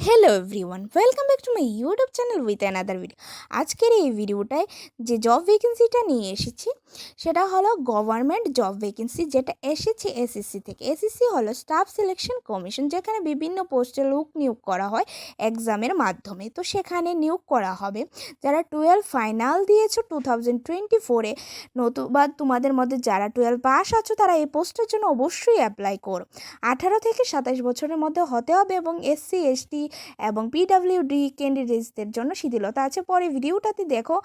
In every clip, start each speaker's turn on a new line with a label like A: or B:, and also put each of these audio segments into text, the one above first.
A: Hello everyone welcome back to my YouTube channel with another video আজকের এই ভিডিওটায় যে job ভ্যাকেন্সিটা নিয়ে এসেছি, সেটা হলো গভর্নমেন্ট জব ভ্যাকেন্সি যেটা এসেছে এসএসসি থেকে। এসএসসি হলো স্টাফ সিলেকশন কমিশন যেখানে বিভিন্ন পোস্টে লোক নিয়োগ করা হয় এক্সামের মাধ্যমে। তো সেখানে নিয়োগ করা হবে। যারা টুয়েলভ ফাইনাল দিয়েছ টু থাউজেন্ড টোয়েন্টি ফোরে নতুবা তোমাদের মধ্যে যারা টুয়েলভ পাস আছো, তারা এই পোস্টের জন্য অবশ্যই অ্যাপ্লাই করো। আঠারো থেকে সাতাশ বছরের মধ্যে হতে হবে এবং এসসি এসটি এবং পিডাব্লিউডি ক্যান্ডিডেটসদের জন্য শিথিলতা আছে। পরে ভিডিওটাতে দেখো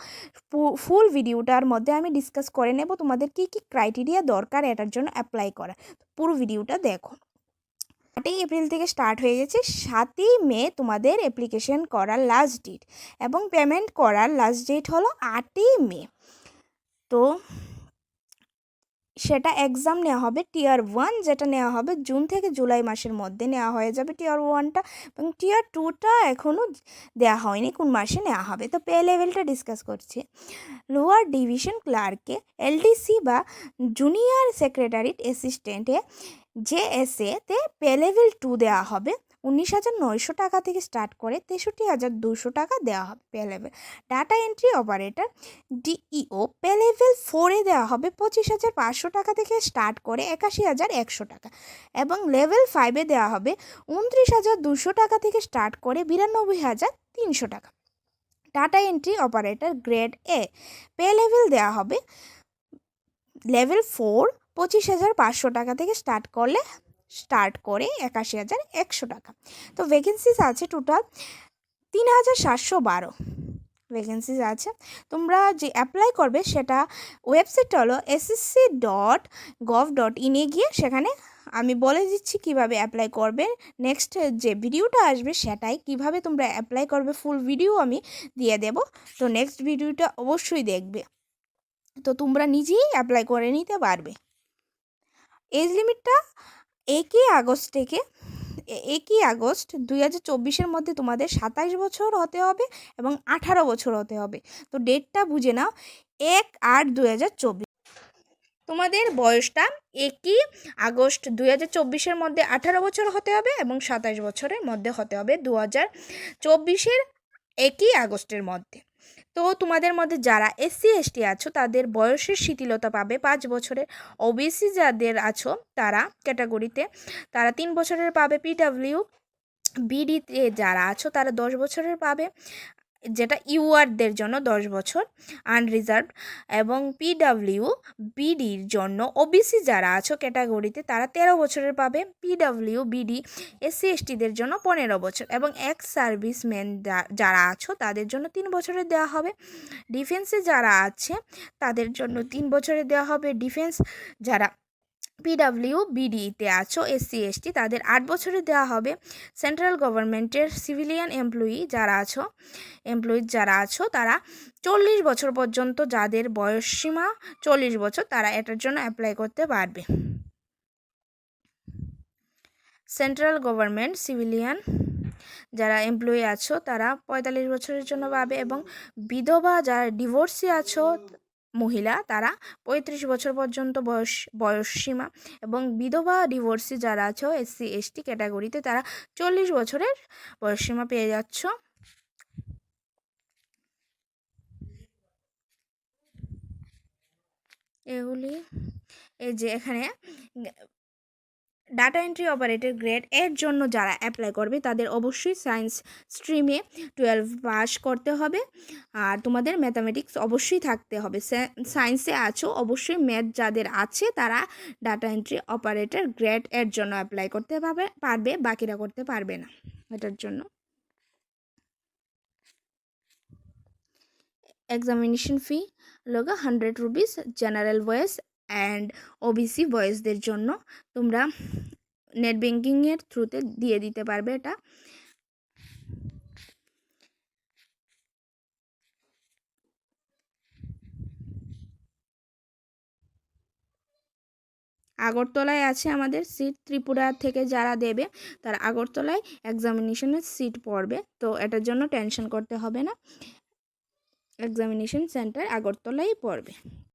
A: ফুল ভিডিওটার মধ্যে আমি ডিসকাস করে নেব তোমাদের কী কী ক্রাইটেরিয়া দরকার এটার জন্য অ্যাপ্লাই করা। পুরো ভিডিওটা দেখো। আটই এপ্রিল থেকে স্টার্ট হয়ে গেছে। সাতই মে তোমাদের অ্যাপ্লিকেশন করার লাস্ট ডেট এবং পেমেন্ট করার লাস্ট ডেট হলো আটই মে। তো সেটা এক্সাম নেওয়া হবে টিয়ার ওয়ান যেটা নেওয়া হবে জুন থেকে জুলাই মাসের মধ্যে নেওয়া হয়ে যাবে টিয়ার ওয়ানটা এবং টিয়ার টুটা এখনও দেওয়া হয়নি, কোন মাসে নেওয়া হবে। তো পে লেভেলটা ডিসকাস করছি। লোয়ার ডিভিশন ক্লার্কে এলডিসি বা জুনিয়র সেক্রেটারিট অ্যাসিস্ট্যান্টে জেএসএতে পে লেভেল টু দেওয়া হবে। উনিশ হাজার নয়শো টাকা থেকে স্টার্ট করে তেষট্টি হাজার দুশো টাকা দেওয়া হবে pay level data entry operator DEO pay level দেওয়া হবে পঁচিশ হাজার পাঁচশো টাকা থেকে স্টার্ট করে একাশি হাজার একশো টাকা এবং লেভেল ফাইভে দেওয়া হবে উনত্রিশ হাজার দুশো টাকা থেকে স্টার্ট করে বিরানব্বই হাজার তিনশো টাকা। Data entry operator grade A. Pay level দেওয়া হবে লেভেল ফোর, পঁচিশ হাজার পাঁচশো টাকা থেকে স্টার্ট করলে স্টার্ট করে একাশি হাজার একশো টাকা। তো ভ্যাকেন্সিস আছে টোটাল তিন হাজার সাতশো বারো। ভ্যাকেন্সিস আছে। তোমরা যে অ্যাপ্লাই করবে সেটা ওয়েবসাইটটা হলো এসএসসি ডট গভ ডট ইনে গিয়ে সেখানে আমি বলে দিচ্ছি কীভাবে অ্যাপ্লাই করবে। নেক্সট যে ভিডিওটা আসবে সেটাই কীভাবে তোমরা অ্যাপ্লাই করবে ফুল ভিডিও আমি দিয়ে দেব। তো নেক্সট ভিডিওটা অবশ্যই দেখবে। তো তোমরা নিজেই অ্যাপ্লাই করে নিতে পারবে। এজ লিমিটটা একই আগস্ট থেকে একই আগস্ট দুই হাজার চব্বিশের মধ্যে তোমাদের সাতাশ বছর হতে হবে এবং আঠারো বছর হতে হবে। তো ডেটটা বুঝে নাও, এক আট দুই হাজার চব্বিশ। তোমাদের বয়সটা একই আগস্ট দুই হাজার চব্বিশের মধ্যে আঠারো বছর হতে হবে এবং সাতাশ বছরের মধ্যে হতে হবে দু হাজার চব্বিশের একই আগস্টের মধ্যে। তো তোমাদের মধ্যে যারা এসসি এসটি আছো, তাদের বয়সের শিথিলতা পাবে পাঁচ বছরের। ওবিসি যাদের আছো, তারা ক্যাটাগরিতে তারা তিন বছরের পাবে পিডাব্লিউ বিডিতে যারা আছো, তারা দশ বছরের পাবে। যেটা ইউআরদের জন্য দশ বছর আনরিজার্ভ এবং পিডাব্লিউ বিডির জন্য ওবিসি যারা আছো ক্যাটাগরিতে, তারা তেরো বছরের পাবে। পিডাব্লিউ বিডি এসসি এসটিদের জন্য পনেরো বছর এবং এক্স সার্ভিসম্যান যারা আছো তাদের জন্য তিন বছরের দেওয়া হবে। ডিফেন্সে যারা আছে তাদের জন্য তিন বছরের দেওয়া হবে। ডিফেন্স যারা পিডাব্লিউ বিডিতে আছো এসসি এসটি তাদের আট বছরে দেওয়া হবে। সেন্ট্রাল গভর্নমেন্টের সিভিলিয়ান এমপ্লয়ি যারা আছো এমপ্লয়ি যারা আছো, তারা চল্লিশ বছর পর্যন্ত যাদের বয়স সীমা চল্লিশ বছর, তারা এটার জন্য অ্যাপ্লাই করতে পারবে। সেন্ট্রাল গভর্নমেন্ট সিভিলিয়ান যারা এমপ্লয়ি আছো, তারা পঁয়তাল্লিশ বছরের জন্য পাবে এবং বিধবা যারা ডিভোর্সি আছো মহিলা, তারা পঁয়ত্রিশ বছর পর্যন্ত বয়স বয়স সীমা এবং বিধবা ডিভোর্সি যারা আছো এসসি এসটি ক্যাটাগরিতে তারা চল্লিশ বছরের বয়সসীমা পেয়ে যাচ্ছ। এগুলি এই যে এখানে ডাটা এন্ট্রি অপারেটর গ্রেড এর জন্য যারা অ্যাপ্লাই করবে, তাদের অবশ্যই সায়েন্স স্ট্রিমে টুয়েলভ পাস করতে হবে। আর তোমাদের ম্যাথামেটিক্স অবশ্যই থাকতে হবে। সায়েন্সে আছো, অবশ্যই ম্যাথ যাদের আছে, তারা ডাটা এন্ট্রি অপারেটর গ্রেড এর জন্য অ্যাপ্লাই করতে পারবে পারবে, বাকিরা করতে পারবে না এটার জন্য। Examination fee লোগা hundred rupees general boys and OBC বয়েসদের জন্য তোমরা নেট ব্যাঙ্কিংয়ের থ্রুতে দিয়ে দিতে পারবে এটা। আগরতলায় আছে আমাদের সিট ত্রিপুরা থেকে যারা দেবে তারা আগরতলায় এক্সামিনেশনের সিট পড়বে। তো এটার জন্য টেনশন করতে হবে না। এক্সামিনেশন সেন্টার আগরতলায় পড়বে।